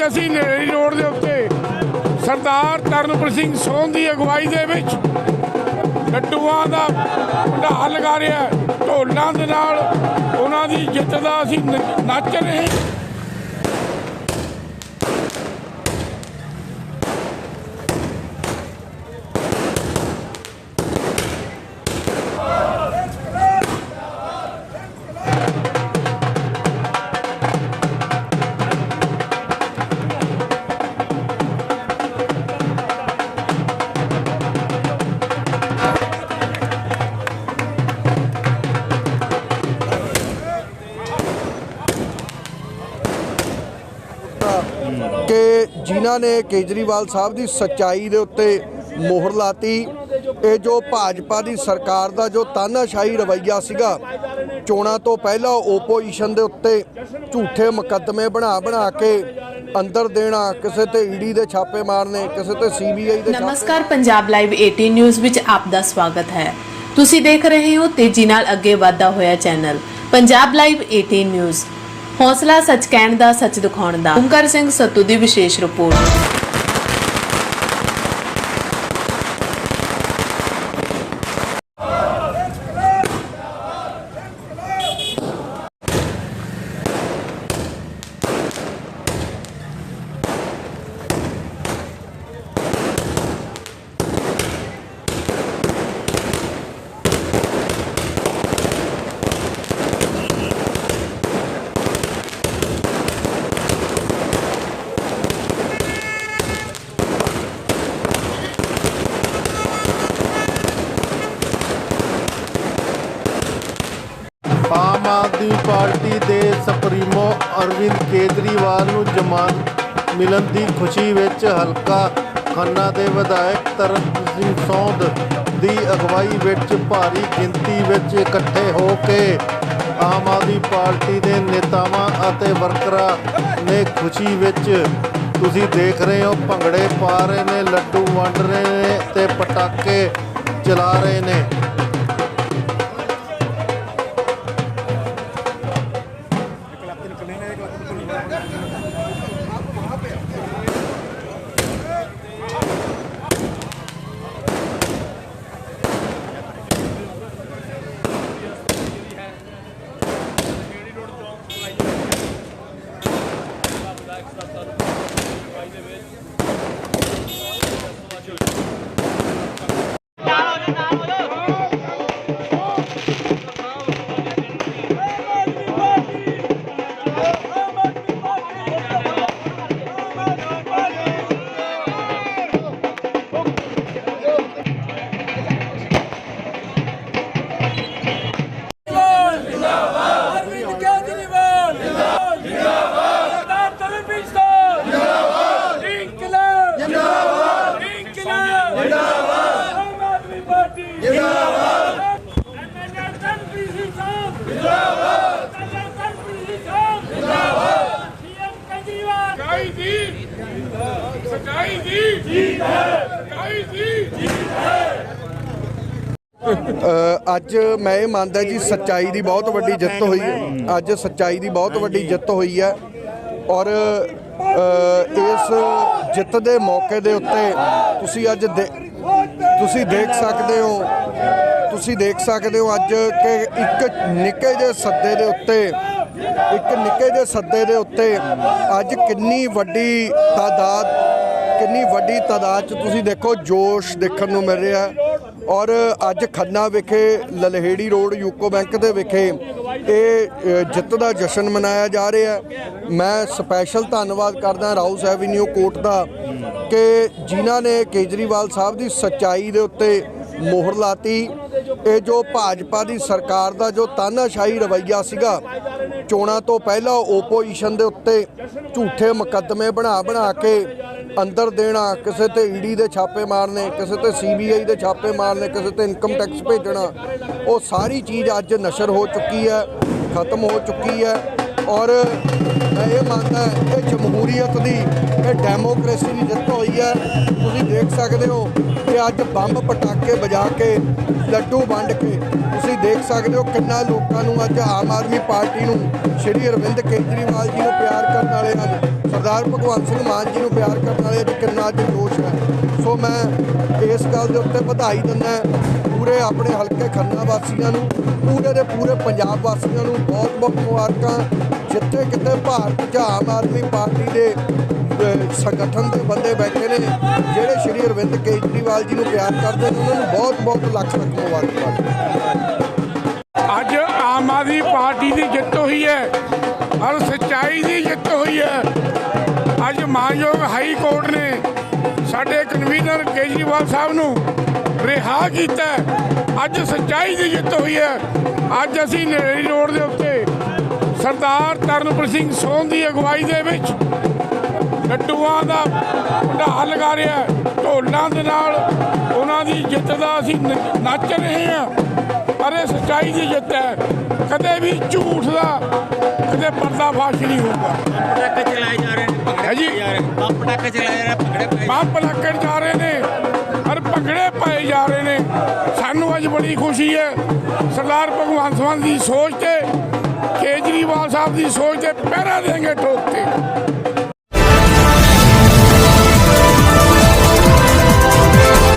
ਅੱਜ ਅਸੀਂ ਨੇੜੀ ਰੋਡ ਦੇ ਉੱਤੇ ਸਰਦਾਰ ਤਰਨਪ੍ਰੀਤ ਸਿੰਘ ਸੋਹਣ ਦੀ ਅਗਵਾਈ ਦੇ ਵਿੱਚ ਲੱਡੂਆਂ ਦਾ ਢਾਹ ਲਗਾ ਰਿਹਾ ਢੋਲਾਂ ਦੇ ਨਾਲ ਉਹਨਾਂ ਦੀ ਜਿੱਤ ਦਾ ਅਸੀਂ ਨੱਚ ਰਹੇ ਕਿ ਜਿਨ੍ਹਾਂ ਨੇ ਕੇਜਰੀਵਾਲ ਸਾਹਿਬ ਦੀ ਸੱਚਾਈ ਦੇ ਉੱਤੇ ਮੋਹਰ ਲਾਤੀ, ਇਹ ਜੋ ਭਾਜਪਾ ਦੀ ਸਰਕਾਰ ਦਾ ਜੋ ਤਾਨਾਸ਼ਾਹੀ ਰਵੱਈਆ ਸੀਗਾ, ਚੋਣਾਂ ਤੋਂ ਪਹਿਲਾਂ ਓਪੋਜੀਸ਼ਨ ਦੇ ਉੱਤੇ ਝੂਠੇ ਮੁਕੱਦਮੇ ਬਣਾ ਬਣਾ ਕੇ ਅੰਦਰ ਦੇਣਾ, ਕਿਸੇ ਤੇ ਈਡੀ ਦੇ ਛਾਪੇ ਮਾਰਨੇ, ਕਿਸੇ ਤੇ ਸੀਬੀਆਈ ਦੇ ਨਮਸਕਾਰ, ਪੰਜਾਬ ਲਾਈਵ 18 ਨਿਊਜ਼ ਵਿੱਚ ਆਪ ਦਾ ਸਵਾਗਤ ਹੈ। ਤੁਸੀਂ ਦੇਖ ਰਹੇ ਹੋ ਤੇਜ਼ੀ ਨਾਲ ਅੱਗੇ ਵਧਦਾ ਹੋਇਆ ਚੈਨਲ ਪੰਜਾਬ ਲਾਈਵ 18 ਨਿਊਜ਼ ਹੌਸਲਾ ਸੱਚ ਕਹਿਣ ਦਾ ਸੱਚ ਦਿਖਾਉਣ ਦਾ। ਓਮਕਾਰ ਸਿੰਘ ਸੱਤੂ ਦੀ ਵਿਸ਼ੇਸ਼ ਰਿਪੋਰਟ ਆਮ ਆਦਮੀ ਪਾਰਟੀ ਦੇ ਸੁਪਰੀਮੋ ਅਰਵਿੰਦ ਕੇਜਰੀਵਾਲ ਨੂੰ ਜ਼ਮਾਨਤ ਮਿਲਣ ਦੀ ਖੁਸ਼ੀ ਵਿੱਚ ਹਲਕਾ ਖੰਨਾ ਦੇ ਵਿਧਾਇਕ ਤਰਨ ਸਿੰਘ ਸੌਂਦ ਦੀ ਅਗਵਾਈ ਵਿੱਚ ਭਾਰੀ ਗਿਣਤੀ ਵਿੱਚ ਇਕੱਠੇ ਹੋ ਕੇ ਆਮ ਆਦਮੀ ਪਾਰਟੀ ਦੇ ਨੇਤਾਵਾਂ ਅਤੇ ਵਰਕਰਾਂ ਨੇ ਖੁਸ਼ੀ ਵਿੱਚ, ਤੁਸੀਂ ਦੇਖ ਰਹੇ ਹੋ, ਭੰਗੜੇ ਪਾ ਰਹੇ ਨੇ, ਲੱਡੂ ਵੰਡ ਰਹੇ ਨੇ ਤੇ ਪਟਾਕੇ ਚਲਾ ਰਹੇ ਨੇ। ਅਰਵਿੰਦ ਸਚਾਈ ਦੀ ਜੀਤ ਹੈ ਸਚਾਈ ਦੀ ਜੀਤ ਅ, ਅੱਜ ਮੈਂ ਇਹ ਮੰਨਦਾ ਜੀ ਸੱਚਾਈ ਦੀ ਬਹੁਤ ਵੱਡੀ ਜਿੱਤ ਹੋਈ ਹੈ। ਅੱਜ ਸੱਚਾਈ ਦੀ ਬਹੁਤ ਵੱਡੀ ਜਿੱਤ ਹੋਈ ਹੈ ਔਰ ਇਸ ਜਿੱਤ ਦੇ ਮੌਕੇ ਦੇ ਉੱਤੇ ਤੁਸੀਂ ਅੱਜ ਦੇ- ਤੁਸੀਂ ਦੇਖ ਸਕਦੇ ਹੋ ਤੁਸੀਂ ਦੇਖ ਸਕਦੇ ਹੋ ਅੱਜ ਕਿ ਇੱਕ ਨਿੱਕੇ ਜਿਹੇ ਸੱਦੇ ਦੇ ਉੱਤੇ ਇੱਕ ਨਿੱਕੇ ਜਿਹੇ ਸੱਦੇ ਦੇ ਉੱਤੇ ਅੱਜ ਕਿੰਨੀ ਵੱਡੀ ਤਾਦਾਦ ਕਿੰਨੀ ਵੱਡੀ ਤਾਦਾਦ ਚ ਤੁਸੀਂ ਦੇਖੋ ਜੋਸ਼ ਦੇਖਣ ਨੂੰ ਮਿਲ ਰਿਹਾ ਔਰ ਅੱਜ ਖੰਨਾ ਵਿਖੇ, ਲਲਹੇੜੀ ਰੋਡ ਯੂਕੋ ਬੈਂਕ ਦੇ ਵਿਖੇ ਇਹ ਜਿੱਤ ਦਾ ਜਸ਼ਨ ਮਨਾਇਆ ਜਾ ਰਿਹਾ ਮੈਂ ਸਪੈਸ਼ਲ ਧੰਨਵਾਦ ਕਰਦਾ ਰਾਉਸ ਐਵੀਨਿਊ ਕੋਰਟ ਦਾ ਕਿ ਜਿਨ੍ਹਾਂ ਨੇ ਕੇਜਰੀਵਾਲ ਸਾਹਿਬ ਦੀ ਸੱਚਾਈ ਦੇ ਉੱਤੇ ਮੋਹਰ ਲਾਤੀ। ਇਹ ਜੋ ਭਾਜਪਾ ਦੀ ਸਰਕਾਰ ਦਾ ਜੋ ਤਾਨਾਸ਼ਾਹੀ ਰਵੱਈਆ ਸੀਗਾ, ਚੋਣਾਂ ਤੋਂ ਪਹਿਲਾਂ ਓਪੋਜੀਸ਼ਨ ਦੇ ਉੱਤੇ ਝੂਠੇ ਮੁਕੱਦਮੇ ਬਣਾ ਬਣਾ ਕੇ ਅੰਦਰ ਦੇਣਾ ਕਿਸੇ ਤੇ ਈਡੀ ਦੇ ਛਾਪੇ ਮਾਰਨੇ, ਕਿਸੇ ਤੇ ਸੀਬੀਆਈ ਦੇ ਛਾਪੇ ਮਾਰਨੇ, ਕਿਸੇ ਤੇ ਇਨਕਮ ਟੈਕਸ ਭੇਜਣਾ, ਉਹ ਸਾਰੀ ਚੀਜ਼ ਅੱਜ ਨਸ਼ਰ ਹੋ ਚੁੱਕੀ ਹੈ, ਖਤਮ ਹੋ ਚੁੱਕੀ ਹੈ। ਔਰ ਮੈਂ ਇਹ ਮੰਨਦਾ ਕਿ ਜਮਹੂਰੀਅਤ ਦੀ, ਇਹ ਡੈਮੋਕ੍ਰੇਸੀ ਦੀ ਜਿੱਤ ਹੋਈ ਹੈ। ਤੁਸੀਂ ਦੇਖ ਸਕਦੇ ਹੋ ਕਿ ਅੱਜ ਬੰਬ ਪਟਾਕੇ ਵਜਾ ਕੇ, ਲੱਡੂ ਵੰਡ ਕੇ, ਤੁਸੀਂ ਦੇਖ ਸਕਦੇ ਹੋ ਕਿੰਨਾ ਲੋਕਾਂ ਨੂੰ ਅੱਜ ਆਮ ਆਦਮੀ ਪਾਰਟੀ ਨੂੰ, ਸ਼੍ਰੀ ਅਰਵਿੰਦ ਕੇਜਰੀਵਾਲ ਜੀ ਨੂੰ ਪਿਆਰ ਕਰਨ ਵਾਲੇ ਹਨ। ਸਰਦਾਰ ਭਗਵੰਤ ਸਿੰਘ ਮਾਨ ਜੀ ਨੂੰ ਪਿਆਰ ਕਰਨ ਵਾਲੇ ਅੱਜ ਕਿੰਨਾ ਅੱਜ ਜੋਸ਼ ਹੈ। ਸੋ ਮੈਂ ਇਸ ਗੱਲ ਦੇ ਉੱਤੇ ਵਧਾਈ ਦਿੰਦਾ ਪੂਰੇ ਆਪਣੇ ਹਲਕੇ ਖੰਨਾ ਵਾਸੀਆਂ ਨੂੰ, ਪੂਰੇ ਦੇ ਪੂਰੇ ਪੰਜਾਬ ਵਾਸੀਆਂ ਨੂੰ ਬਹੁਤ ਬਹੁਤ ਮੁਬਾਰਕਾਂ। ਜਿੱਥੇ ਕਿਤੇ ਭਾਰਤ 'ਚ ਆਮ ਆਦਮੀ ਪਾਰਟੀ ਦੇ ਸੰਗਠਨ ਦੇ ਬੰਦੇ ਬੈਠੇ ਨੇ, ਜਿਹੜੇ ਸ਼੍ਰੀ ਅਰਵਿੰਦ ਕੇਜਰੀਵਾਲ ਜੀ ਨੂੰ ਪਿਆਰ ਕਰਦੇ ਨੇ, ਉਹਨਾਂ ਨੂੰ ਬਹੁਤ ਬਹੁਤ ਲੱਖ ਲੱਖ ਮੁਬਾਰਕਾਂ। ਅੱਜ ਆਮ ਆਦਮੀ ਪਾਰਟੀ ਦੀ ਜਿੱਤ ਹੋਈ ਹੈ, ਔਰ ਸੱਚਾਈ ਦੀ ਜਿੱਤ ਹੋਈ ਹੈ। ਅੱਜ ਮਾਨਯੋਗ ਹਾਈ ਕੋਰਟ ਨੇ ਸਾਡੇ ਕਨਵੀਨਰ ਕੇਜਰੀਵਾਲ ਸਾਹਿਬ ਨੂੰ ਰਿਹਾ ਕੀਤਾ ਅੱਜ ਸੱਚਾਈ ਦੀ ਜਿੱਤ ਹੋਈ ਹੈ। ਅੱਜ ਅਸੀਂ ਨਰੇੜੀ ਰੋਡ ਦੇ ਉੱਤੇ ਸਰਦਾਰ ਤਰਨਪ੍ਰੀਤ ਸਿੰਘ ਸੋਨ ਦੀ ਅਗਵਾਈ ਦੇ ਵਿੱਚ ਲੱਡੂਆਂ ਦਾ ਭੰਡਾਰ ਲਗਾ ਰਿਹਾ ਢੋਲਾਂ ਦੇ ਨਾਲ ਉਹਨਾਂ ਦੀ ਜਿੱਤ ਦਾ ਅਸੀਂ ਨ- ਨੱਚ ਰਹੇ ਹਾਂ। ਪਰ ਇਹ ਸੱਚਾਈ ਦੀ ਜਿੱਤ ਹੈ। ਕਦੇ ਵੀ ਝੂਠ ਦਾ ਕਦੇ ਪਰਦਾਫਾਸ਼ ਨਹੀਂ ਹੋਊਗਾ। ਪਟਾਕੇ ਚਲਾਏ ਜਾ ਰਹੇ ਨੇ। ਭੰਗੜੇ ਜਾ? ਰਹੇ ਨੇ। ਬੰਬ ਪਟਾਕੇ ਚਲਾਏ ਜਾ ਰਹੇ ਨੇ ਭੰਗੜੇ ਪਏ ਲੱਕੜ ਜਾ ਰਹੇ ਨੇ ਔਰ ਭੰਗੜੇ ਪਾਏ ਜਾ ਰਹੇ ਨੇ। ਸਾਨੂੰ ਅੱਜ ਬੜੀ ਖੁਸ਼ੀ ਹੈ ਸਰਦਾਰ ਭਗਵੰਤ ਮਾਨ ਦੀ ਸੋਚ ਤੇ ਕੇਜਰੀਵਾਲ ਸਾਹਿਬ ਦੀ ਸੋਚ ਤੇ ਪਹਿਰਾ ਦੇਂਗੇ ਠੋਕ